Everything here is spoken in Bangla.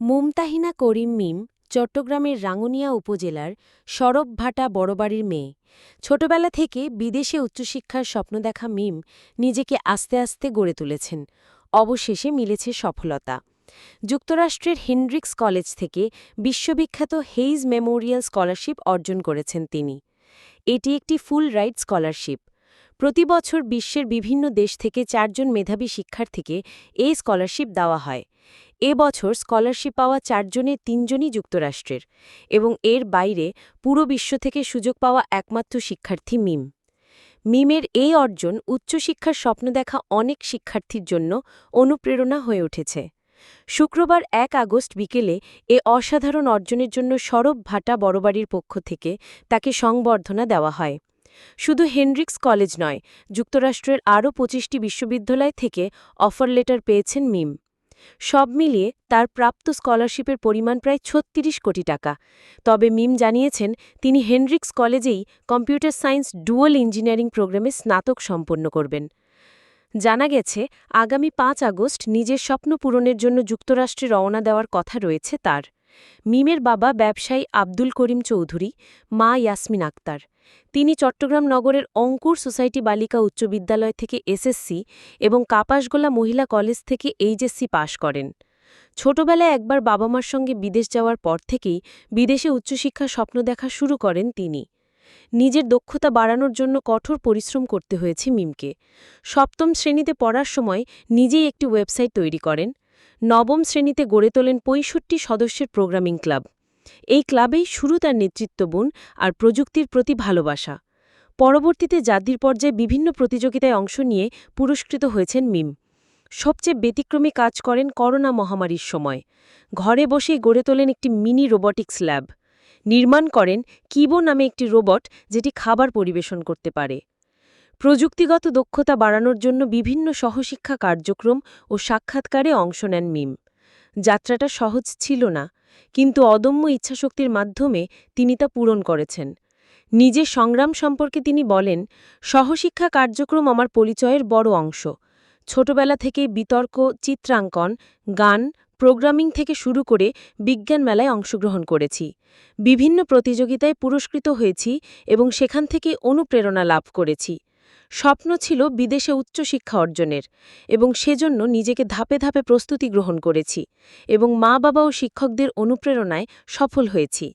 মুমতাহিনা করিম মিম, চট্টগ্রামের রাঙ্গুনিয়া উপজেলার সরবভাটা বড়বাড়ির মেয়ে। ছোটবেলা থেকে বিদেশে উচ্চশিক্ষার স্বপ্ন দেখা মিম নিজেকে আস্তে আস্তে গড়ে তুলেছেন। অবশেষে মিলেছে সফলতা। যুক্তরাষ্ট্রের হেনড্রিক্স কলেজ থেকে বিশ্ববিখ্যাত হেইজ মেমোরিয়াল স্কলারশিপ অর্জন করেছেন তিনি। এটি একটি ফুল রাইট স্কলারশিপ। প্রতি বছর বিশ্বের বিভিন্ন দেশ থেকে চারজন মেধাবী শিক্ষার্থীকে এই স্কলারশিপ দেওয়া হয়। এ বছর স্কলারশিপ পাওয়া চারজনের তিনজনই যুক্তরাষ্ট্রের এবং এর বাইরে পুরো বিশ্ব থেকে সুযোগ পাওয়া একমাত্র শিক্ষার্থী মিম। মিমের এই অর্জন উচ্চশিক্ষার স্বপ্ন দেখা অনেক শিক্ষার্থীর জন্য অনুপ্রেরণা হয়ে উঠেছে। শুক্রবার এক আগস্ট বিকেলে এ অসাধারণ অর্জনের জন্য সরব ভাটা বড়বাড়ির পক্ষ থেকে তাকে সংবর্ধনা দেওয়া হয়। শুধু হেনরিক্স কলেজ নয়, যুক্তরাষ্ট্রের আরও পঁচিশটি বিশ্ববিদ্যালয় থেকে অফার লেটার পেয়েছেন মিম। সব মিলিয়ে তার প্রাপ্ত স্কলারশিপের পরিমাণ প্রায় ছত্রিশ কোটি টাকা। তবে মিম জানিয়েছেন, তিনি হেনরিক্স কলেজেই কম্পিউটার সায়েন্স ডুয়াল ইঞ্জিনিয়ারিং প্রোগ্রামে স্নাতক সম্পন্ন করবেন। জানা গেছে, আগামী পাঁচ আগস্ট নিজের স্বপ্ন পূরণের জন্য যুক্তরাষ্ট্রে রওনা দেওয়ার কথা রয়েছে তার। মিমের বাবা ব্যবসায়ী আব্দুল করিম চৌধুরী, মা ইয়াসমিন আক্তার। তিনি চট্টগ্রাম নগরের অঙ্কুর সোসাইটি বালিকা উচ্চ বিদ্যালয় থেকে এসএসসি এবং কাপাসগোলা মহিলা কলেজ থেকে এইচএসসি পাশ করেন। ছোটবেলায় একবার বাবা মার সঙ্গে বিদেশ যাওয়ার পর থেকেই বিদেশে উচ্চশিক্ষার স্বপ্ন দেখা শুরু করেন তিনি। নিজের দক্ষতা বাড়ানোর জন্য কঠোর পরিশ্রম করতে হয়েছে মিমকে। সপ্তম শ্রেণীতে পড়ার সময় নিজেই একটি ওয়েবসাইট তৈরি করেন। নবম শ্রেণীতে গড়ে তোলেন পঁয়ষট্টি সদস্যের প্রোগ্রামিং ক্লাব। এই ক্লাবেই শুরু তার নেতৃত্বগুণ আর প্রযুক্তির প্রতি ভালোবাসা। পরবর্তীতে জাতির পর্যায়ে বিভিন্ন প্রতিযোগিতায় অংশ নিয়ে পুরস্কৃত হয়েছেন মিম। সবচেয়ে ব্যতিক্রমী কাজ করেন করোনা মহামারীর সময়। ঘরে বসেই গড়ে তোলেন একটি মিনি রোবটিক্স ল্যাব। নির্মাণ করেন কিবো নামে একটি রোবট যেটি খাবার পরিবেশন করতে পারে। প্রযুক্তিগত দক্ষতা বাড়ানোর জন্য বিভিন্ন সহশিক্ষা কার্যক্রম ও সাক্ষাৎকারে অংশ নেন মিম। যাত্রাটা সহজ ছিল না, কিন্তু অদম্য ইচ্ছাশক্তির মাধ্যমে তিনি তা পূরণ করেছেন। নিজের সংগ্রাম সম্পর্কে তিনি বলেন, সহশিক্ষা কার্যক্রম আমার পরিচয়ের বড় অংশ। ছোটবেলা থেকে বিতর্ক, চিত্রাঙ্কন, গান, প্রোগ্রামিং থেকে শুরু করে বিজ্ঞান মেলায় অংশগ্রহণ করেছি। বিভিন্ন প্রতিযোগিতায় পুরস্কৃত হয়েছি এবং সেখান থেকে অনুপ্রেরণা লাভ করেছি। স্বপ্ন ছিল বিদেশে উচ্চশিক্ষা অর্জনের এবং সেজন্য নিজেকে ধাপে ধাপে প্রস্তুতি গ্রহণ করেছি এবং মা বাবা ও শিক্ষকদের অনুপ্রেরণায় সফল হয়েছি।